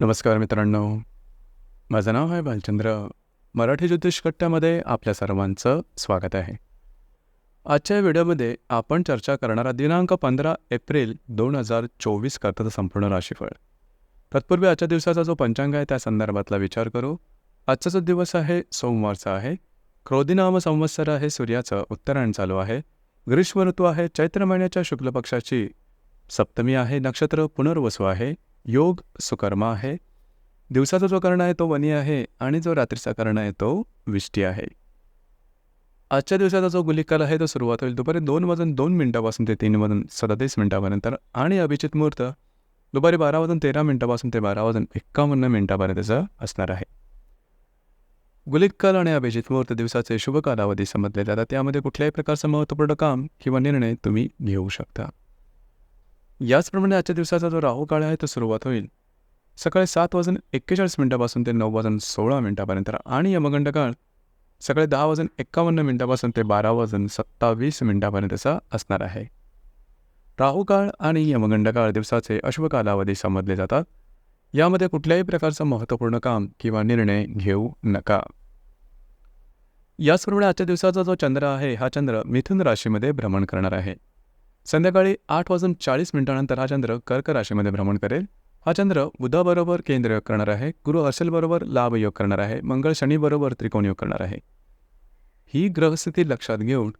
नमस्कार मित्रांनो. माझं नाव आहे भालचंद्र मराठी ज्योतिष कट्ट्यामध्ये आपल्या सर्वांचं स्वागत आहे. आजच्या व्हिडिओमध्ये आपण चर्चा करणारा दिनांक पंधरा एप्रिल दोन हजार चोवीस करताचं संपूर्ण राशीफळ. तत्पूर्वी आजच्या दिवसाचा जो पंचांग आहे त्या संदर्भातला विचार करू. आजचा जो दिवस आहे सोमवारचा आहे. क्रोधिनाम संवत्सर आहे सूर्याचं उत्तरायण चालू आहे. ग्रीष्म ऋतू आहे चैत्र महिन्याच्या शुक्ल पक्षाची सप्तमी आहे नक्षत्र पुनर्वसू आहे. योग सुकर्मा आहे. दिवसाचा जो कर्ण आहे तो वनी आहे आणि जो रात्रीचा कर्ण आहे तो विष्टी आहे. आजच्या दिवसाचा जो गुलिकाल आहे तो सुरुवात होईल दुपारी दोन वाजून दोन मिनिटापासून ते तीन वाजून सदतीस मिनिटापर्यंत आणि अभिजित मुहूर्त दुपारी बारा वाजून तेरा मिनिटापासून ते बारा वाजून एक्कावन्न मिनिटापर्यंतचा असणार आहे. गुलिकाल आणि अभिजित मुहूर्त दिवसाचे शुभ कालावधी समजले जातात. त्यामध्ये कुठल्याही प्रकारचं महत्त्वपूर्ण काम किंवा निर्णय तुम्ही घेऊ शकता. याचप्रमाणे आजच्या दिवसाचा जो राहू काळ आहे तो सुरुवात होईल. सकाळी सात वाजून एक्केचाळीस मिनिटापासून ते नऊ वाजून सोळा मिनिटापर्यंत. आणि यमगंड काळ सकाळी दहा वाजून एक्कावन्न मिनिटापासून ते बारा वाजून सत्तावीस मिनिटापर्यंतचा असणार आहे. राहूकाळ आणि यमगंड काळ दिवसाचे अश्व कालावधी समजले जातात. यामध्ये कुठल्याही प्रकारचं महत्त्वपूर्ण काम किंवा निर्णय घेऊ नका. याचप्रमाणे आजच्या दिवसाचा जो चंद्र आहे हा चंद्र मिथुन राशीमध्ये भ्रमण करणार आहे. संध्याकाळी आठ वाजून चाळीस मिनिटानंतर हा चंद्र कर्क राशीमध्ये भ्रमण करेल. हा चंद्र बुधाबरोबर केंद्रयोग करणार आहे गुरु अर्शलबरोबर लाभयोग करणार आहे मंगळ शनीबरोबर त्रिकोणयोग करणार आहे. ही ग्रहस्थिती लक्षात घेऊन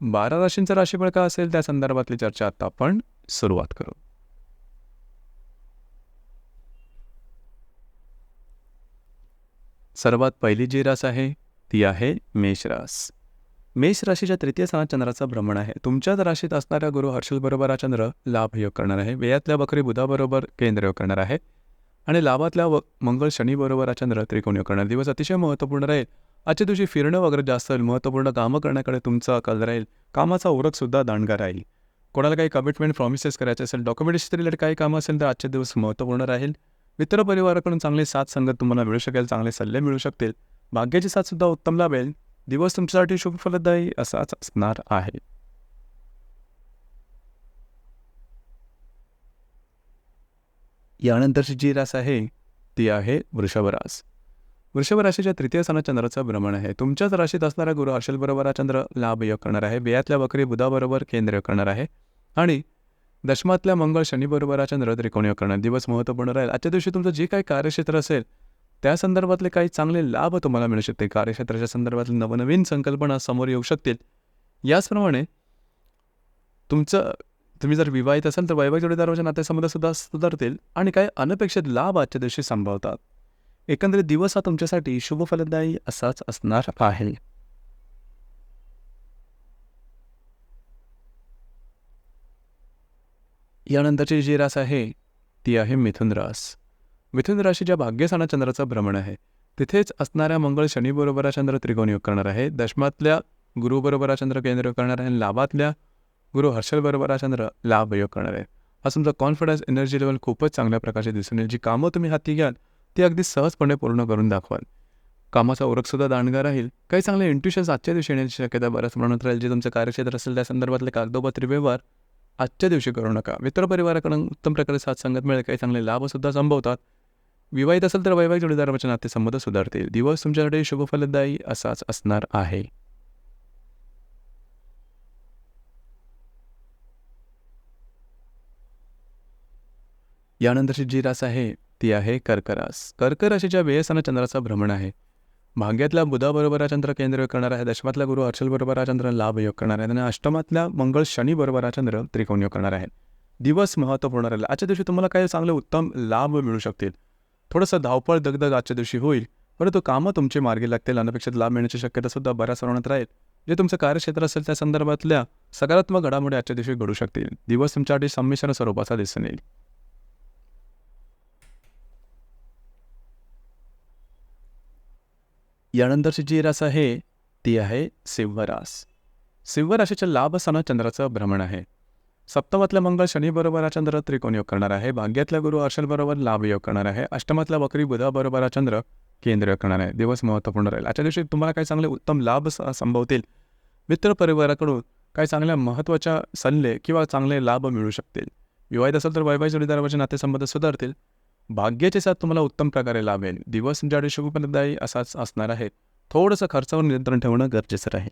बारा राशींचा राशीफळ का असेल त्या संदर्भातली चर्चा आता आपण सुरुवात करू. सर्वात पहिली जी रास आहे ती आहे मेष रास. मेष राशीच्या तृतीय स्थानात चंद्राचा भ्रमण आहे. तुमच्याच राशीत असणाऱ्या गुरु हर्षलबरोबर हा चंद्र लाभयोग करणार आहे. व्ययातल्या बकरी बुधाबरोबर केंद्रयोग करणार आहे. आणि लाभातल्या व मंगळ शनीबरोबर हा चंद्र त्रिकोणयोग करणार. दिवस अतिशय महत्त्वपूर्ण राहील. आजच्या दिवशी फिरणं वगैरे जास्त होईल महत्त्वपूर्ण कामं करण्याकडे तुमचा कल राहील. कामाचा उरकसुद्धा दांडगा राहील. कोणाला काही कमिटमेंट प्रॉमिसेस करायचे असेल डॉक्युमेंटेशन रिलेटेड काही कामं असेल तर आजचे दिवस महत्त्वपूर्ण राहील. मित्रपरिवाराकडून चांगले साथ संगत तुम्हाला मिळू शकेल चांगले सल्ले मिळू शकतील. भाग्याची साथसुद्धा उत्तम लाभेल. दिवस तुमच्यासाठी शुभफलदायी असाच असणार आहे. यानंतरची जी रास आहे ती आहे वृषभ रास. वृषभ राशीच्या तृतीय स्थानात चंद्राचं भ्रमण आहे. तुमच्याच राशीत असणारा गुरु हर्षलबरोबर हा चंद्र लाभयोग करणार आहे. बियातल्या बकरी बुधाबरोबर केंद्र करणार आहे. आणि दशमातल्या मंगळ शनीबरोबर हा चंद्र त्रिकोणीय करणार. दिवस महत्त्वपूर्ण राहील. आजच्या दिवशी तुमचं जे काही कार्यक्षेत्र असेल त्या संदर्भातले काही चांगले लाभ तुम्हाला मिळू शकते कार्यक्षेत्राच्या संदर्भातले नवनवीन संकल्पना समोर येऊ शकतील. याचप्रमाणे तुमचं तुम्ही जर विवाहित असाल तर वैवाहिक जोडीदाराच्या नात्यासंबंध सुद्धा सुधारतील आणि काही अनपेक्षित लाभ आजच्या दिवशी संभवतात. एकंदरीत दिवस हा तुमच्यासाठी शुभ फलदायी असाच असणार आहे. यानंतरची जी रास आहे ती आहे मिथुन रास. मिथुन राशीच्या भाग्यस्थानात चंद्राचं भ्रमण आहे. तिथेच असणाऱ्या मंगळ शनीबरोबर चंद्र त्रिकोण योग करणार आहे. दशमातल्या गुरुबरोबर चंद्र केंद्र करणार आहे. आणि लाभातल्या गुरु हर्षलबरोबर चंद्र चंद्र लाभयोग करणार आहे. हा तुमचा कॉन्फिडन्स एनर्जी लेवल खूपच चांगल्या प्रकारचे दिसून येईल. जी कामं तुम्ही हाती घ्याल ती अगदी सहजपणे पूर्ण करून दाखवाल. कामाचा ओरखसुद्धा दांडगा राहील. काही चांगले इंट्युशन्स आजच्या दिवशी येण्याची शक्यता बऱ्याच प्रमाणात राहील. जे तुमचं कार्यक्षेत्र असेल त्या संदर्भातले कागदोपत्री व्यवहार आजच्या दिवशी करू नका. मित्रपरिवाराकडून उत्तम प्रकारे साथ संगत मिळेल. काही चांगले लाभसुद्धा संभवतात. विवाहित असेल तर वैवाहिक जोडीदाराचे नातेसंबंध सुधारतील. दिवस तुमच्यासाठी शुभफलदायी असाच असणार आहे. यानंतरची जी रास आहे ती आहे कर्करास. कर्क राशीच्या वेयस्थाना चंद्राचा भ्रमण आहे भाग्यातल्या बुधाबरोबर हा चंद्र केंद्र करणार आहे दशमातल्या गुरु हर्षलबरोबर हा चंद्र लाभयोग करणार आहे आणि अष्टमातल्या मंगळ शनीबरोबर हा चंद्र त्रिकोणयोग करणार आहे. दिवस महत्त्वपूर्ण राहील. आजच्या दिवशी तुम्हाला काही चांगले उत्तम लाभ मिळू शकतील. थोडंसं धावपळ दगदग आजच्या दिवशी होईल. परंतु कामं तुमचे मार्गी लागतील. अनपेक्षित लाभ मिळण्याची शक्यता सुद्धा बऱ्याच प्रमाणात राहील. जे तुमचं कार्यक्षेत्र असेल त्या संदर्भातल्या सकारात्मक घडामोडी आजच्या दिवशी घडू शकतील. दिवस तुमच्यासाठी संमिश्र स्वरूपाचा दिसून येईल. यानंतरची जी रास आहे ती आहे सिंहरास. सिंहराशीच्या लाभ असताना चंद्राचं भ्रमण आहे. सप्तमातल्या मंगळ शनीबरोबर बरोबर चंद्र त्रिकोणयोग करणार आहे. भाग्यातल्या गुरु अर्षबरोबर लाभ योग करणार आहे. अष्टमातल्या बकरी बुधाबरोबर बरोबर चंद्र केंद्र करणार आहे. दिवस महत्त्वपूर्ण राहील. आजच्या दिवशी तुम्हाला काही चांगले उत्तम लाभ संभवतील. मित्र परिवाराकडून काही चांगल्या महत्त्वाच्या सल्ले किंवा चांगले लाभ मिळू शकतील. विवाहित असेल तर वैवाहिक जोडीदारावरचे नातेसंबंध सुधारतील. भाग्याचे साथ तुम्हाला उत्तम प्रकारे लाभेल. दिवस तुमच्याकडे शुभफलदायी असाच असणार आहे. थोडंसं खर्चावर नियंत्रण ठेवणं गरजेचं आहे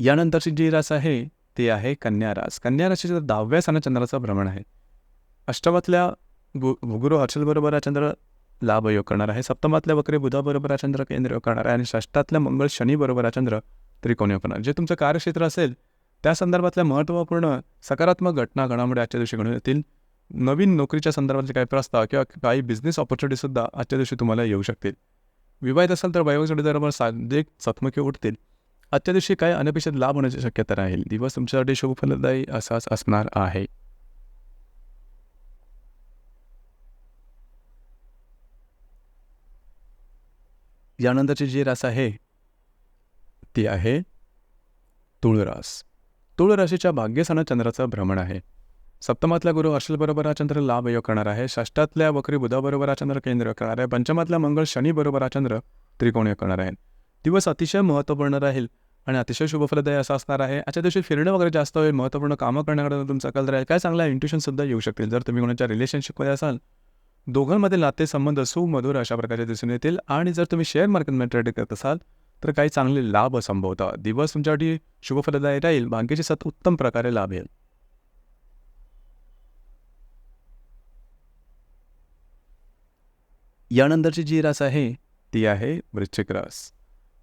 यानंतरची जी रास आहे ती आहे कन्या रास कन्या राशीच्या दहाव्या स्थानात चंद्राचं भ्रमण आहे. अष्टमातल्या गु गुरु हर्षलबरोबर हा चंद्र लाभ योग करणार आहे. सप्तमातल्या वक्रे बुधाबरोबर हा चंद्र केंद्र योग करणार आहे. आणि षष्टातल्या मंगळ शनीबरोबर हा चंद्र त्रिकोण योग करणार. जे तुमचं कार्यक्षेत्र असेल त्या संदर्भातल्या महत्त्वपूर्ण सकारात्मक घटना घडामोडी आजच्या दिवशी घडून येतील. नवीन नोकरीच्या संदर्भातले काही प्रस्ताव किंवा काही बिझनेस ऑपॉर्च्युनिटीसुद्धा आजच्या दिवशी तुम्हाला येऊ शकतील. विवाहित असाल तर वैवाहिक साधे साधिक चकमकी उठतील. आजच्या दिवशी अनपेक्षित लाभ होण्याची शक्यता राहील. दिवस तुमच्यासाठी शुभफलदायी असाच असणार आहे. यानंतरची जी रास आहे ती आहे तुळरास. तुळ राशीच्या भाग्यस्थानात चंद्राचं भ्रमण आहे. सप्तमातला गुरु हर्षलबरोबर हा चंद्र लाभ योग करणार आहे. षष्टातल्या वक्री बुधाबरोबर हा चंद्र केंद्र करणार आहे. पंचमातला मंगळ शनीबरोबर हा चंद्र त्रिकोण योग करणार आहे. दिवस अतिशय महत्त्वपूर्ण राहील. आणि अतिशय शुभफलदायी असं असणार आहे. आजच्या दिवशी फिरणं वगैरे जास्त होईल महत्त्वपूर्ण कामं करण्याकडे तुमचा कल राहील. काय चांगला इंट्युशनसुद्धा येऊ शकतील. जर तुम्ही कोणाच्या रिलेशनशिपमध्ये असाल दोघांमध्ये नातेसंबंध सुमधुर अशा प्रकारचे दिसून येतील. आणि जर तुम्ही शेअर मार्केटमध्ये ट्रेड करत असाल तर काही चांगले लाभ संभवतात. दिवस तुमच्यासाठी शुभफलदायी राहील. भाग्याची सत उत्तम प्रकारे लाभेल यानंतरची जी रास आहे ती आहे वृश्चिक रास.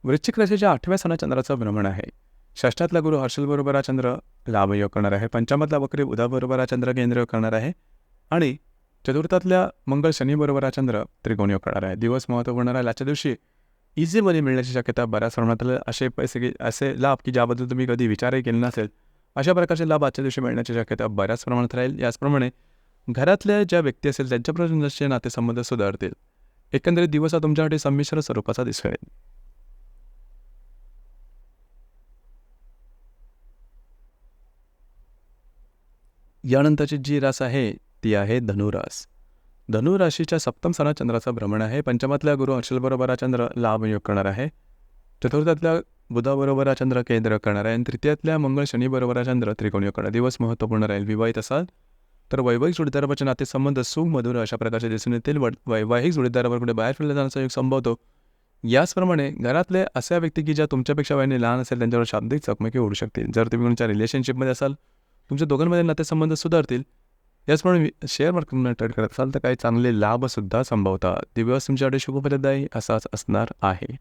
वृश्चिक राशीच्या आठव्या सणा चंद्राचं भ्रमण आहे. षष्ठातला गुरु हर्षलबरोबर हा चंद्र लाभयोग करणार आहे. पंचमातला वक्री उदाबरोबर हा चंद्र केंद्र करणार आहे. आणि चतुर्थातल्या मंगळ शनीबरोबर हा चंद्र त्रिकोण योग करणार आहे. दिवस महत्त्वपूर्ण राहील. आजच्या दिवशी इझी मनी मिळण्याची शक्यता बऱ्याच प्रमाणात असे पैसे की असे लाभ की ज्याबद्दल तुम्ही कधी विचारही केले नसेल. अशा प्रकारचे लाभ आजच्या दिवशी मिळण्याची शक्यता बऱ्याच प्रमाणात राहील. याचप्रमाणे घरातल्या ज्या व्यक्ती असेल त्यांच्यापर्यंतचे नातेसंबंध सुधारतील. एकंदरीत दिवस हा तुमच्यासाठी संमिश्र स्वरूपाचा दिसेल यानंतरची जी रास आहे ती आहे धनुरास. धनुराशीच्या सप्तम सणात चंद्राचं भ्रमण आहे. पंचमातल्या गुरु हर्षलबरोबर हा चंद्र लाभ योग करणार आहे. चतुर्थातल्या बुधाबरोबर हा चंद्र केंद्र करणार आहे. आणि तृतीयातल्या मंगळ शनीबरोबर हा चंद्र त्रिकोण योग करणार दिवस महत्त्वपूर्ण राहील. विवाहित असाल तर वैवाहिक जोडीदाराचे नातेसंबंध सुमधुर अशा प्रकारचे दिसून येतील. व वैवाहिक जोडीदारावर कुठे बाहेर फिरला जाण्याचा योग संभवतो याचप्रमाणे घरातले अशा व्यक्ती की ज्या तुमच्यापेक्षा वयाने लहान असेल त्यांच्यावर शाब्दिक चकमकी होऊ शकतील. जर तुम्ही कोणत्या रिलेशनशिपमध्ये असाल तुमच्या दोघांमध्ये नातेसंबंध सुधारतील. याचप्रमाणे शेअर मार्केटमध्ये ट्रेड करत असाल तर काही चांगले लाभसुद्धा संभवतात दिवस तुमच्यासाठी शुभफलदायी असाच असणार आहे.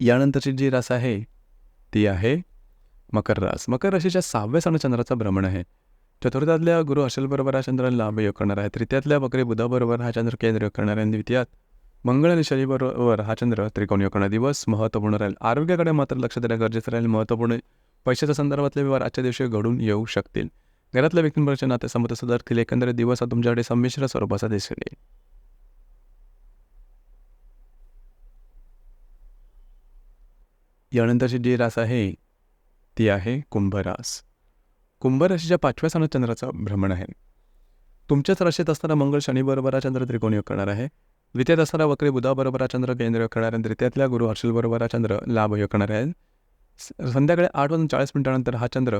यानंतरची जी रास आहे ती आहे मकर रास. मकर राशीच्या सहाव्या सण चंद्राचा भ्रमण आहे. चतुर्थातल्या गुरु अशलबरोबर हा चंद्र लाभ योग करणार आहे. तृतीयातल्या बकरी बुधाबरोबर हा चंद्र केंद्र योग करणार आहे. द्वितीयात मंगळ आणि शनीबरोबर हा चंद्र त्रिकोण योग दिवस महत्त्वपूर्ण राहील. आरोग्याकडे मात्र लक्ष देणं गरजेचं राहील. महत्त्वपूर्ण पैशाच्या संदर्भातले व्यवहार आजच्या दिवशी घडून येऊ शकतील. घरातल्या व्यक्तींबरोबरचे नातेसंबंध सुधारतील. एकंदरीत दिवस हा तुमच्याकडे संमिश्र स्वरूपाचा दिसून येईल. यानंतरची जी रास आहे ती आहे कुंभरास. कुंभराशीच्या पाचव्या स्थानात चंद्राचं भ्रमण आहे. तुमच्याच राशीत असताना मंगळ शनिबरोबर हा चंद्र त्रिकोण योग करणार आहे. द्वितीय दसरा वक्री बुधाबरोबर चंद्र केंद्र योग करणार आहे तृतीयातल्या गुरु हर्षलबरोबर हा चंद्र लाभ योग करणार आहे संध्याकाळी आठ वाजून चाळीस मिनिटानंतर हा चंद्र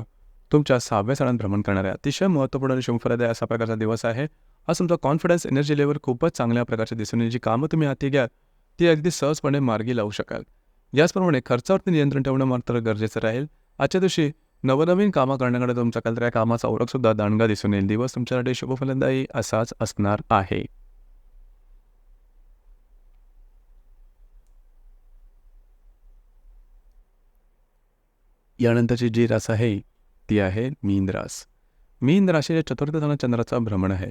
तुमच्या सहाव्या सणात भ्रमण करणार आहे अतिशय महत्त्वपूर्ण आणि असा प्रकारचा दिवस आहे. आज तुमचा कॉन्फिडन्स एनर्जी लेवल खूपच चांगल्या प्रकारचे दिसून येईल. जी कामं तुम्ही हाती घ्या ती अगदी सहजपणे मार्गी लावू शकाल. याचप्रमाणे खर्चावरती नियंत्रण ठेवणं मात्र गरजेचं राहील. आजच्या दिवशी नवनवीन कामं करण्याकडे तुमचा कल त्या कामाचा ओळखसुद्धा दांडगा दिसून येईल. दिवस तुमच्यासाठी शुभफलदायी असाच असणार आहे. यानंतरची जी रास आहे ती आहे मीन रास. मीन राशीच्या चतुर्थ स्थानात चंद्राचा भ्रमण आहे.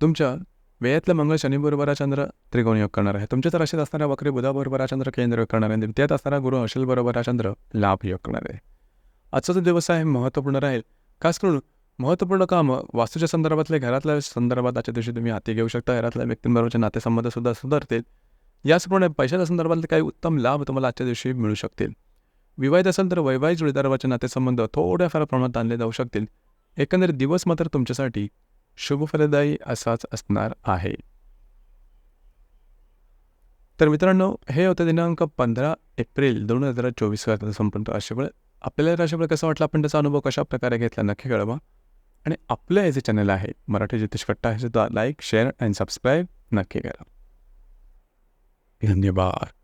तुमच्या वेळातलं मंगळ शनीबरोबर चंद्र त्रिकोण योग करणार आहे. तुमच्याच राशीत असणाऱ्या वक्री बुधाबरोबर चंद्र केंद्र योग करणार आहे. त्यात असणारा गुरु अशलबरोबर चंद्र लाभ योग करणार आहे. आजचा जो दिवस आहे महत्त्वपूर्ण राहील. खास करून महत्त्वपूर्ण कामं वास्तूच्या संदर्भातले घरातल्या संदर्भात आजच्या दिवशी तुम्ही हाती घेऊ शकता. घरातल्या व्यक्तींबरोबरचे नातेसंबंध सुद्धा सुधारतील. याचप्रमाणे पैशाच्या संदर्भातले काही उत्तम लाभ तुम्हाला आजच्या दिवशी मिळू शकतील. विवाहित असेल तर वैवाहिक जोडीदारवाचे नातेसंबंध थोड्याफार प्रमाणात आणले जाऊ शकतील. एकंदरीत दिवस मात्र तुमच्यासाठी शुभफलदायी असाच असणार आहे. तर मित्रांनो हे होतं दिनांक पंधरा एप्रिल दोन हजार चोवीस संपन्न राशीफळ आपल्याला राशीफळ कसं वाटलं? आपण त्याचा अनुभव कशा प्रकारे घेतला? नक्की कळवा. आणि आपलं हे जे चॅनल आहे मराठी ज्योतिष कट्टा हे सुद्धा लाईक शेअर अँड सबस्क्राईब नक्की करा. धन्यवाद.